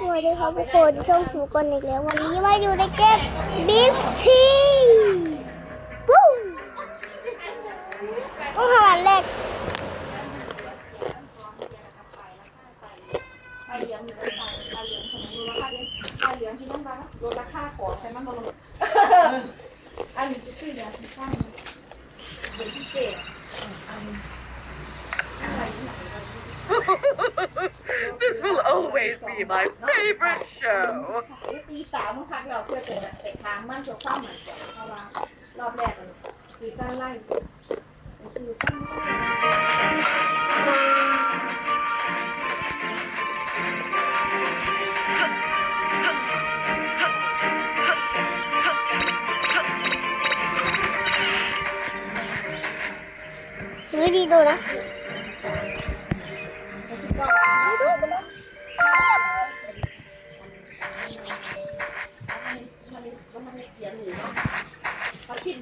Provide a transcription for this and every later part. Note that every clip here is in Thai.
สวัสดีครับทุกคนช่องสูกันอีกแล้ววันนี้มาอยู่ในเกมบิสทีปุ๊บต้องทำอันแรกปลาเหลืองอยู่ในปลาปลาเหลืองของดูราคาดิปลาเหลืองที่น้องบ้านลดราคาของใช่ไหมมันลดอันนี้คือชื่อเนี่ยที่ข้างเป็นพิเศษอัน This always be my favorite show. ตีสามมึงพักเราเพื่อจะไปทางมั่นตัวความเหมือนกันเพราะว่ารอบแรกมันซีซั่นไล่ซีซั่นไล่ดีดูนะ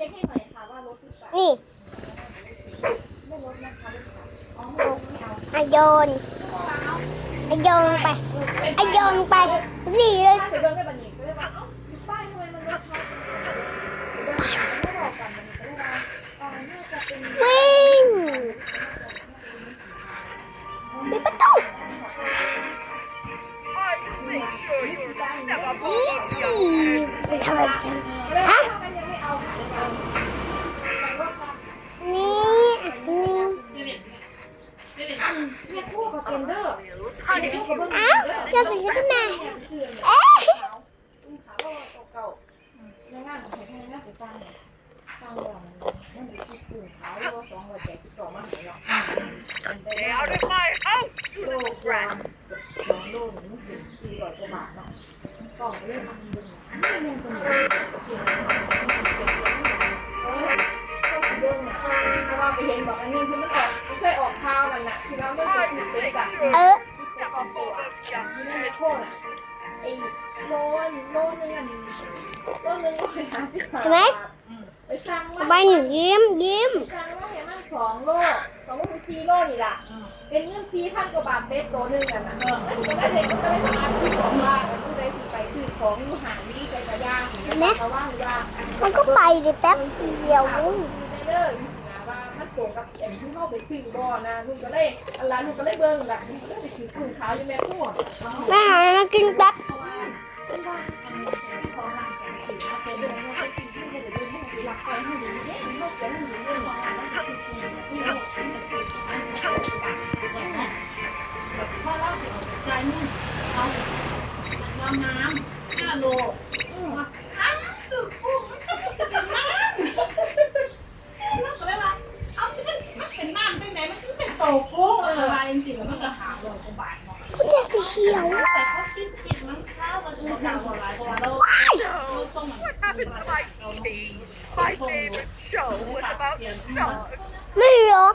ช็คให้หน่อยค่ะว่ารถที่ไปนี่ไม่รถนะคะอ๋อไม่รถไม่เอาอะโยนอะโยนไปอะโยนไปหนีเลยถ้าไปเดินได้บันนี้ก็เลยว่าเอ้าป้ายทำไมมันรถเขาไม่บอกกันมันก็เลยว่าอ๋อน่าจะเป็นวิ่งปิดประตู I will make sure you're never อี bored. มันทำอะไรฉันแล้วฮะ อ้าวเจะใส่ชุดขึ้นมาเอ๊ะขาก็เก่าในงานของใครในงานไปสร้าสร้างแล้วมันมันเอ้า bored of ที่ you. นั่นไม่โทษอะไอ้โลนโลนึงอันโลนึงร้อยห้าสิบบาทเห็นไหมไปสั่งว่าใบหนึ่งยิ้มยิ้มสั่งว่าเห็นมันสองโลสองโลเป็นสี่โลนี่ล่ะเป็นเงินสี่พันกว่าบาทเต็มโตนึงอะนะแล้วก็ได้เด็กก็เลยมาที่ของบ้านผู้ใดสิไปซื้อของอยู่หานี่ใจกระย่างเพราะว่าย่างมันก็ไปดิแป๊บเดียวเด้อว่ามันต รงกับเอ็นที่เข้าไปซื้อบ่นะลุงก็เลยอันร้านลุงก็เลยเบิ่งล่ะลุงก็เลยไปซื้อถุงขาวอยู่แม่ทั่วแม่หามากินแป๊บน้ำห้าโลอ้าวสุ เขียวไม่หรอ